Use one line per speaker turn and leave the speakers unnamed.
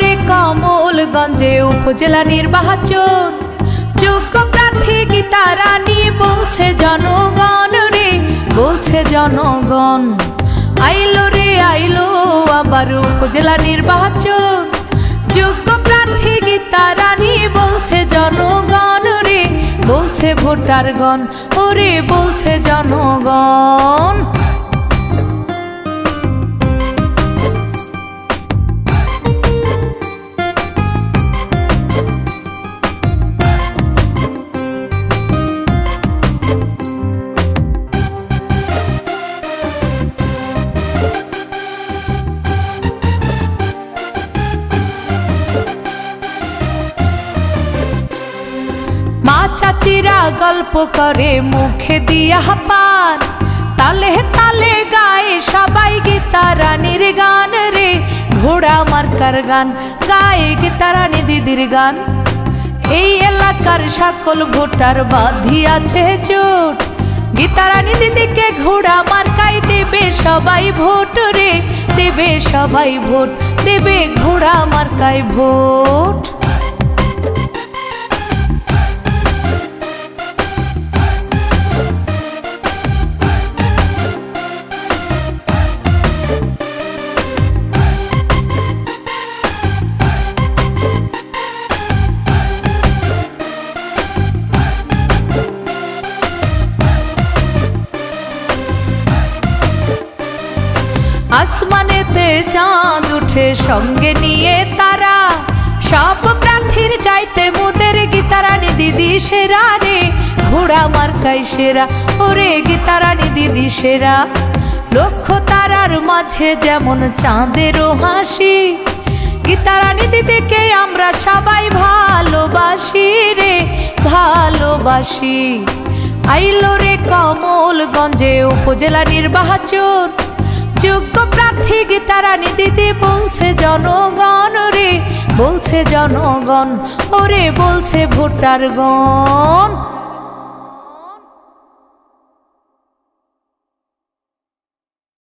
কমলগঞ্জে উপজেলা নির্বাচন। যোগ্য প্রার্থী গীতা রানী বলছে জনগণ রে, বলছে জনগণ। আইলো রে, আইলো আবার উপজেলা নির্বাচন। যোগ্য প্রার্থী গীতা রানী বলছে জনগণ রে, বলছে ভোটারগণ। ওরে, বলছে চাচিরা গল্প করে, মুখে দিয়া পান। তালে তালে গায়ে সবাই গীতা রানীর গান রে। ঘোড়া মার্কার গান, গায়ে গীতা রানী দিদির গান। এই এলাকার সকল ভোটার বাঁধি আছে চোট। গীতা রানী দিদিকে ঘোড়া মার্কাই দেবে সবাই ভোট রে। দেবে সবাই ভোট, দেবে ঘোড়া মার্কায় ভোট। আসমানেতে চাঁদ উঠে সঙ্গে নিয়ে তারা। সব প্রার্থীর চাইতে মুদের গীতারানী দিদি সেরা রে। ঘোড়া মার্কাই সেরা, ওরে গীতারানী দিদি সেরা। লক্ষ তারার মাঝে যেমন চাঁদেরও হাসি। গীতারানী দিদিকে আমরা সবাই ভালোবাসি রে, ভালোবাসি। আইলো রে কমলগঞ্জে উপজেলা নির্বাচন। যোগ্য প্রার্থী গীতারানী দিদি বলছে জনগণ রে বলছে জনগণ। ওরে বলছে ভোটারগণ।